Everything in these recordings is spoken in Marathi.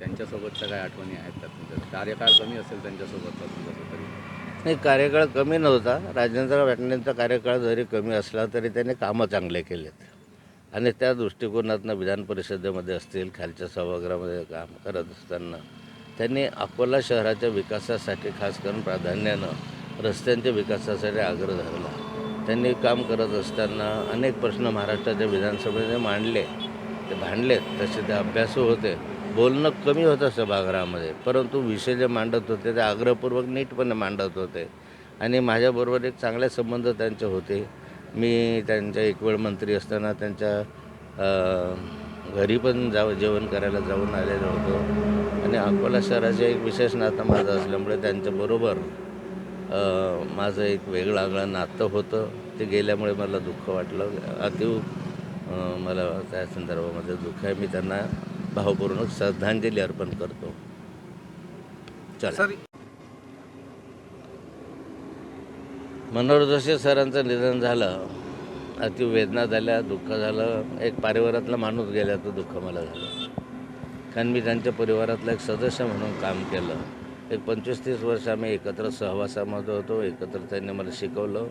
त्यांच्यासोबतच्या काय आठवणी आहेत का तुमच्या? कार्यकाळ कमी असेल त्यांच्यासोबतचा तुमचा तरी? नाही कार्यकाळ कमी नव्हता. राजेंद्र वाटणेंचा कार्यकाळ जरी कमी असला तरी त्यांनी कामं चांगले केलेत. आणि त्या दृष्टिकोनातनं विधान परिषदेमध्ये असतील खालच्या सभागृहामध्ये काम करत असताना त्यांनी अकोला शहराच्या विकासासाठी खास करून प्राधान्यानं रस्त्यांच्या विकासासाठी आग्रह धरला. त्यांनी काम करत असताना अनेक प्रश्न महाराष्ट्राच्या विधानसभेने मांडले. ते भांडलेत. तसे ते अभ्यासू होते. बोलणं कमी होतं सभागृहामध्ये परंतु विषय जे मांडत होते ते आग्रहपूर्वक नीटपणे मांडत होते. आणि माझ्याबरोबर एक चांगले संबंध त्यांचे होते. मी त्यांच्या एक वेळ मंत्री असताना त्यांच्या घरी पण जा जेवण करायला जाऊन आलेलो होतो. आणि अकोला शहराचे एक विशेष नातं माझं असल्यामुळे त्यांच्याबरोबर माझं एक वेगळं आगळं नातं होतं. ते गेल्यामुळे मला दुःख वाटलं. अतिव मला त्या संदर्भामध्ये दुःख आहे. मी त्यांना भावपूर्ण श्रद्धांजली अर्पण करतो. चला. मनोहर जोशी सरांचं निधन झालं. अति वेदना झाल्या दुःख झालं. एक परिवारातला माणूस गेल्याचं दुःख मला झालं. कारण मी त्यांच्या परिवारातला एक सदस्य म्हणून काम केलं. एक पंचवीस तीस वर्ष आम्ही एकत्र सहवासामध्ये होतो. एकत्र त्यांनी मला शिकवलं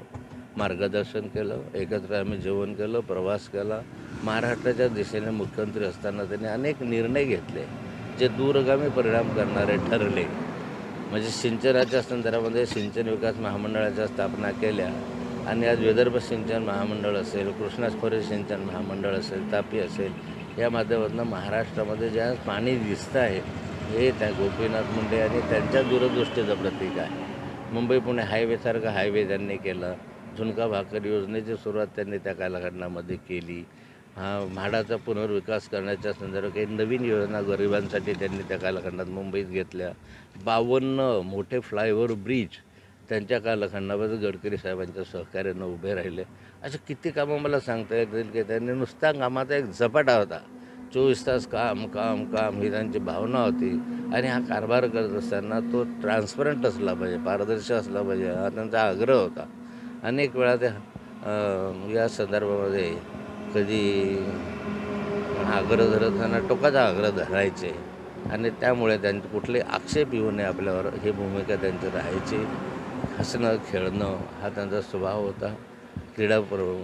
मार्गदर्शन केलं. एकत्र आम्ही जेवण केलं प्रवास केला. महाराष्ट्राच्या दिशेने मुख्यमंत्री असताना त्यांनी अनेक निर्णय घेतले जे दूरगामी परिणाम करणारे ठरले. म्हणजे सिंचनाच्या संदर्भामध्ये सिंचन विकास महामंडळाच्या स्थापना केल्या आणि आज विदर्भ सिंचन महामंडळ असेल कृष्णास्परी सिंचन महामंडळ असेल तापी असेल या माध्यमातून महाराष्ट्रामध्ये ज्या पाणी दिसतं आहे हे त्या गोपीनाथ मुंडे आणि त्यांच्या दूरदृष्टीचं प्रतीक आहे. मुंबई पुणे हायवेसारखं हायवे त्यांनी केलं झुणका भाकर योजनेची सुरुवात त्यांनी त्या कालखंडामध्ये केली. हा म्हाडाचा पुनर्विकास करण्याच्या संदर्भात काही नवीन योजना गरिबांसाठी त्यांनी त्या कालखंडात मुंबईत घेतल्या. बावन्न मोठे फ्लायओव्हर ब्रिज त्यांच्या कालखंडामध्ये गडकरी साहेबांच्या सहकार्यानं उभे राहिले. असे किती कामं मला सांगता येतील की त्यांनी नुसता कामाचा एक झपाटा होता. चोवीस तास काम काम काम ही त्यांची भावना होती. आणि हा कारभार करत असताना तो ट्रान्सपरंट असला पाहिजे पारदर्शी असला पाहिजे हा त्यांचा आग्रह होता. अनेक वेळा त्या या संदर्भामध्ये कधी आग्रह धरत असताना टोकाचा आग्रह धरायचे. आणि त्यामुळे त्यांचे कुठले आक्षेप येऊ नये आपल्यावर ही भूमिका त्यांची राहायची. हसणं खेळणं हा त्यांचा स्वभाव होता. क्रीडा प्र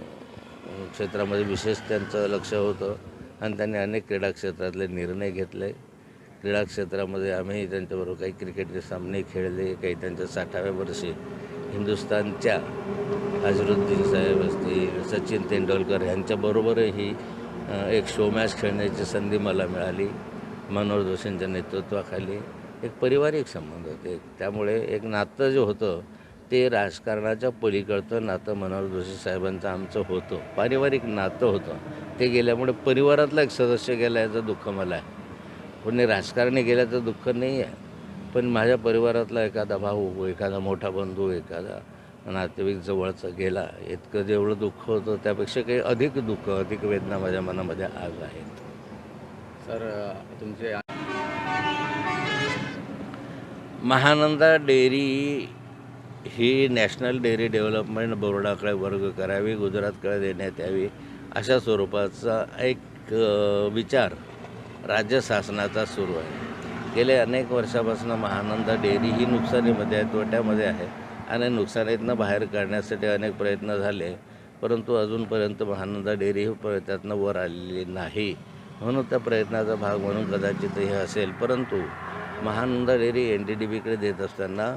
क्षेत्रामध्ये विशेष त्यांचं लक्ष होतं. आणि त्यांनी अनेक क्रीडा क्षेत्रातले निर्णय घेतले. क्रीडा क्षेत्रामध्ये आम्ही त्यांच्याबरोबर काही क्रिकेटचे सामने खेळले काही त्यांच्या साठाव्या वर्षी हिंदुस्थानच्या अजरुद्दीन साहेब असतील सचिन तेंडुलकर यांच्याबरोबरही एक शो मॅच खेळण्याची संधी मला मिळाली मनोहर जोशींच्या नेतृत्वाखाली. एक पारिवारिक संबंध होते. त्यामुळे एक नातं जे होतं ते राजकारणाच्या पलीकडचं नातं मनोहर जोशी साहेबांचं आमचं होतं. पारिवारिक नातं होतं. ते गेल्यामुळे परिवारातला एक सदस्य गेला याचं दुःख मला आहे. कोणी राजकारणी गेल्याचं दुःख नाही आहे पण माझ्या परिवारातला एखादा भाऊ एखादा मोठा बंधू एखादा नातेवाईक जवळचा गेला इतकं जेवढं दुःख होतं त्यापेक्षा काही अधिक दुःख अधिक वेदना माझ्या मनामध्ये आज आहेत. सर तुमचे महानंदा डेअरी ही नॅशनल डेअरी डेव्हलपमेंट बोर्डाकडे वर्ग करावी गुजरातकडे देण्यात यावी अशा स्वरूपाचा एक विचार राज्य शासनाचा सुरू आहे. गेले अनेक वर्षापासून महानंदा डेअरी ही नुकसानीमध्ये आहे तोट्यामध्ये आहे आणि नुकसानीतनं बाहेर काढण्यासाठी अनेक प्रयत्न झाले परंतु अजूनपर्यंत महानंदा डेअरी ही प्रयत्नातनं वर आलेली नाही. म्हणून त्या प्रयत्नाचा भाग म्हणून कदाचित हे असेल. परंतु Mahananda dairy N D D बीकडे देत असताना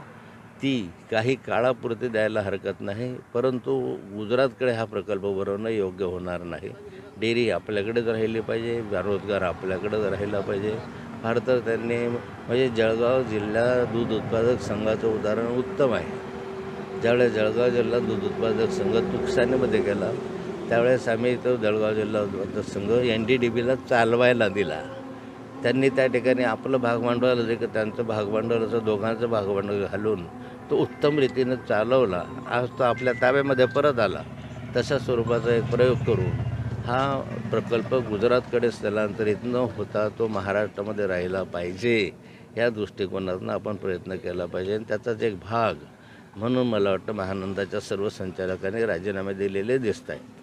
ती काही काळापुरती द्यायला हरकत नाही परंतु गुजरातकडे हा प्रकल्प भरवणं योग्य होणार नाही. डेअरी आपल्याकडेच राहिली पाहिजे रोजगार आपल्याकडेच राहिला पाहिजे. फार तर त्यांनी म्हणजे जळगाव जिल्हा दूध उत्पादक संघाचं उदाहरण उत्तम आहे. ज्यावेळेस जळगाव जिल्हा दूध उत्पादक संघ तुकसानीमध्ये गेला त्यावेळेस आम्ही तो जळगाव जिल्हा उत्पादक संघ एन डी डी बीला चालवायला दिला. त्यांनी त्या ठिकाणी आपलं भागभांडवल जे की त्यांचं भागभांडवलाचं दोघांचं भागभांडवल घालून तो उत्तम रीतीनं चालवला. आज तो आपल्या ताब्यामध्ये परत आला. तशा स्वरूपाचा एक प्रयोग करून हा प्रकल्प गुजरातकडे स्थलांतरित न होता तो महाराष्ट्रामध्ये राहिला पाहिजे. या दृष्टिकोनातून आपण प्रयत्न केला पाहिजे. आणि त्याचाच एक भाग म्हणून मला वाटतं महानंदाच्या सर्व संचालकांनी राजीनामे दिलेले दिसत आहेत